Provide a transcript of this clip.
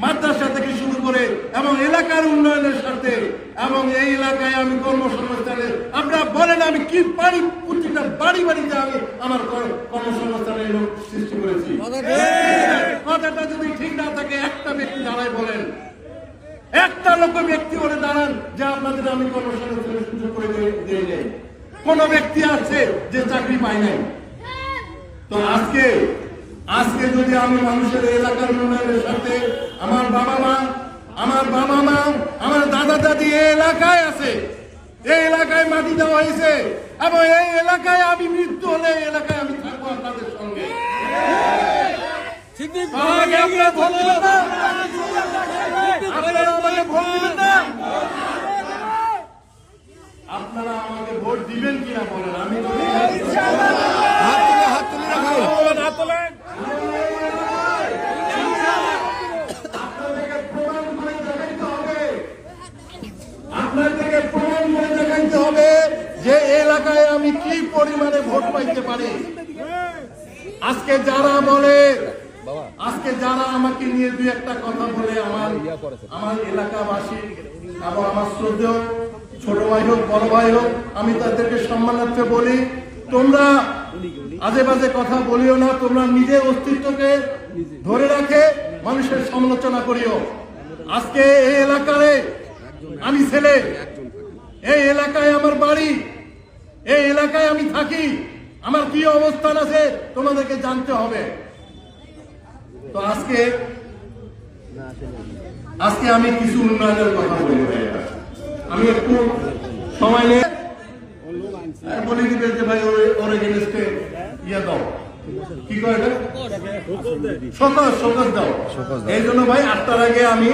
মাদ্রাসা থেকে শুরু করে এবং এলাকার উন্নয়নের সাথে এবং এই এলাকায় আমি কর্মসংস্থানের আপনারা বলেন আমি কি পারি, প্রতিটা বাড়ি বাড়িতে আমি আমার কর্মসংস্থানের সৃষ্টি করেছি। কথাটা যদি ঠিক না থাকে, একটা ব্যক্তি দাঁড়ায় বলেন। একটা লোক ব্যক্তি করে দাঁড়ান যে আপনাদের আমি কর্মসংস্থানের সুযোগ করে দিয়ে- নেই কোন ব্যক্তি আছে যে চাকরি পায় নাই? তো আজকে আজকে যদি আমি মানুষের এলাকার উন্নয়নের সাথে আমার বাবা মা আমার বাবা মা আমার দাদা দাদি এই এলাকায় আছে এই এলাকায় মাটি দেওয়া হয়েছে এবং এই এলাকায় আমি মৃত্যু হলে এই এলাকায় আমি থাকব আপনাদের সঙ্গে। আপনারা ভোট দিবেন না? আপনারা আমাকে ভোট দিবেন না। আপনারা আমাকে ভোট দিবেন কিনা বলেন আমি হবে আপনাদেরকে হবে যে এলাকায় আমি পরিমাণে ভোট পাইতে পারি। আজকে যারা বলে, আজকে যারা আমাকে নিয়ে দুই একটা কথা বলে আমার আমার এলাকাবাসী এবং আমার ছোট ভাই হোক, বড় ভাই হোক, আমি তাদেরকে সম্মানার্থে বলি তোমরা আজে বাজে কথা বলিও না, তোমরা নিজের অস্তিত্বকে ধরে রাখে, মানুষের সমালোচনা করিও। আজকে এই এলাকারে আমি ছেলে, এই এলাকায় আমার বাড়ি, এই এলাকায় আমি থাকি, আমার কি অবস্থান আছে তোমাদেরকে জানতে হবে। তো আজকে আজকে আমি কিছু উন্নয়নের কথা বলি আমি একটু সময় নিয়ে বলে দিবে যে ভাই ওর এগেনস্টে ইয়ে দাও। কি করে এটা? সকস সকস দাও। এই জন্য ভাই আটটার আগে আমি